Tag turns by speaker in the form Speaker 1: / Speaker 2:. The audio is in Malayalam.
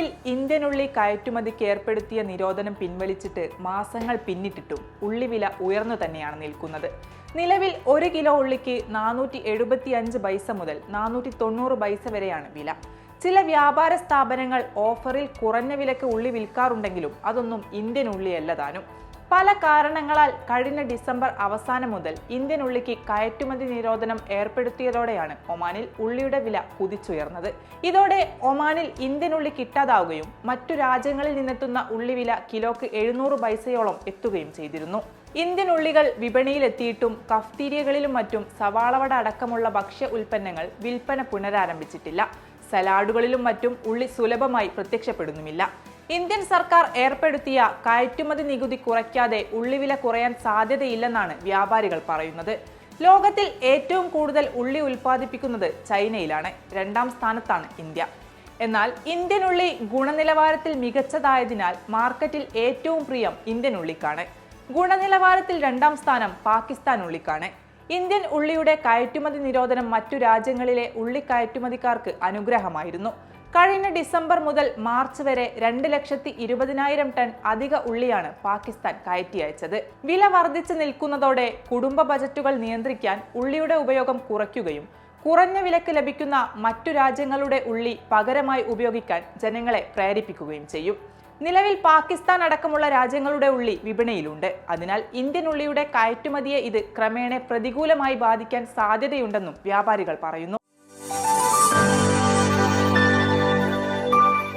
Speaker 1: ഒമാനിൽ ഇന്ത്യൻ ഉള്ളി കയറ്റുമതിക്ക് ഏർപ്പെടുത്തിയ നിരോധനം പിൻവലിച്ചിട്ട് മാസങ്ങൾ പിന്നിട്ടിട്ടും ഉള്ളിവില ഉയർന്നു തന്നെയാണ് നിൽക്കുന്നത്. നിലവിൽ ഒരു കിലോ ഉള്ളിക്ക് നാനൂറ്റി എഴുപത്തി അഞ്ച് പൈസ മുതൽ നാനൂറ്റി തൊണ്ണൂറ് പൈസ വരെയാണ് വില. ചില വ്യാപാര സ്ഥാപനങ്ങൾ ഓഫറിൽ കുറഞ്ഞ വിലക്ക് ഉള്ളി വിൽക്കാറുണ്ടെങ്കിലും അതൊന്നും ഇന്ത്യൻ ഉള്ളിയല്ല താനും. പല കാരണങ്ങളാൽ കഴിഞ്ഞ ഡിസംബർ അവസാനം മുതൽ ഇന്ത്യൻ ഉള്ളിക്ക് കയറ്റുമതി നിരോധനം ഏർപ്പെടുത്തിയതോടെയാണ് ഒമാനിൽ ഉള്ളിയുടെ വില കുതിച്ചുയർന്നത്. ഇതോടെ ഒമാനിൽ ഇന്ത്യൻ ഉള്ളി കിട്ടാതാവുകയും മറ്റു രാജ്യങ്ങളിൽ നിന്നെത്തുന്ന ഉള്ളി വില കിലോക്ക് എഴുന്നൂറ് പൈസയോളം എത്തുകയും ചെയ്തിരുന്നു. ഇന്ത്യൻ ഉള്ളികൾ വിപണിയിലെത്തിയിട്ടും കഫ്തീരിയകളിലും മറ്റും സവാളവട അടക്കമുള്ള ഭക്ഷ്യ ഉൽപ്പന്നങ്ങൾ വിൽപ്പന പുനരാരംഭിച്ചിട്ടില്ല. സലാഡുകളിലും മറ്റും ഉള്ളി സുലഭമായി പ്രത്യക്ഷപ്പെടുന്നുമില്ല. ഇന്ത്യൻ സർക്കാർ ഏർപ്പെടുത്തിയ കയറ്റുമതി നികുതി കുറയ്ക്കാതെ ഉള്ളിവില കുറയാൻ സാധ്യതയില്ലെന്നാണ് വ്യാപാരികൾ പറയുന്നത്. ലോകത്തിൽ ഏറ്റവും കൂടുതൽ ഉള്ളി ഉൽപ്പാദിപ്പിക്കുന്നത് ചൈനയിലാണ്. രണ്ടാം സ്ഥാനത്താണ് ഇന്ത്യ. എന്നാൽ ഇന്ത്യൻ ഉള്ളി ഗുണനിലവാരത്തിൽ മികച്ചതായതിനാൽ മാർക്കറ്റിൽ ഏറ്റവും പ്രിയം ഇന്ത്യൻ ഉള്ളിക്കാണ്. ഗുണനിലവാരത്തിൽ രണ്ടാം സ്ഥാനം പാകിസ്ഥാൻ ഉള്ളിക്കാണ്. ഇന്ത്യൻ ഉള്ളിയുടെ കയറ്റുമതി നിരോധനം മറ്റു രാജ്യങ്ങളിലെ ഉള്ളി കയറ്റുമതിക്കാർക്ക് അനുഗ്രഹമായിരുന്നു. കഴിഞ്ഞ ഡിസംബർ മുതൽ മാർച്ച് വരെ രണ്ട് ലക്ഷത്തി ഇരുപതിനായിരം ടൺ അധിക ഉള്ളിയാണ് പാകിസ്ഥാൻ കയറ്റി അയച്ചത്. വില വർദ്ധിച്ചു നിൽക്കുന്നതോടെ കുടുംബ ബജറ്റുകൾ നിയന്ത്രിക്കാൻ ഉള്ളിയുടെ ഉപയോഗം കുറയ്ക്കുകയും കുറഞ്ഞ വിലക്ക് ലഭിക്കുന്ന മറ്റു രാജ്യങ്ങളുടെ ഉള്ളി പകരമായി ഉപയോഗിക്കാൻ ജനങ്ങളെ പ്രേരിപ്പിക്കുകയും ചെയ്യും. നിലവിൽ പാകിസ്ഥാൻ അടക്കമുള്ള രാജ്യങ്ങളുടെ ഉള്ളി വിപണിയിലുണ്ട്. അതിനാൽ ഇന്ത്യൻ ഉള്ളിയുടെ കയറ്റുമതിയെ ഇത് ക്രമേണ പ്രതികൂലമായി ബാധിക്കാൻ സാധ്യതയുണ്ടെന്നും വ്യാപാരികൾ പറയുന്നു.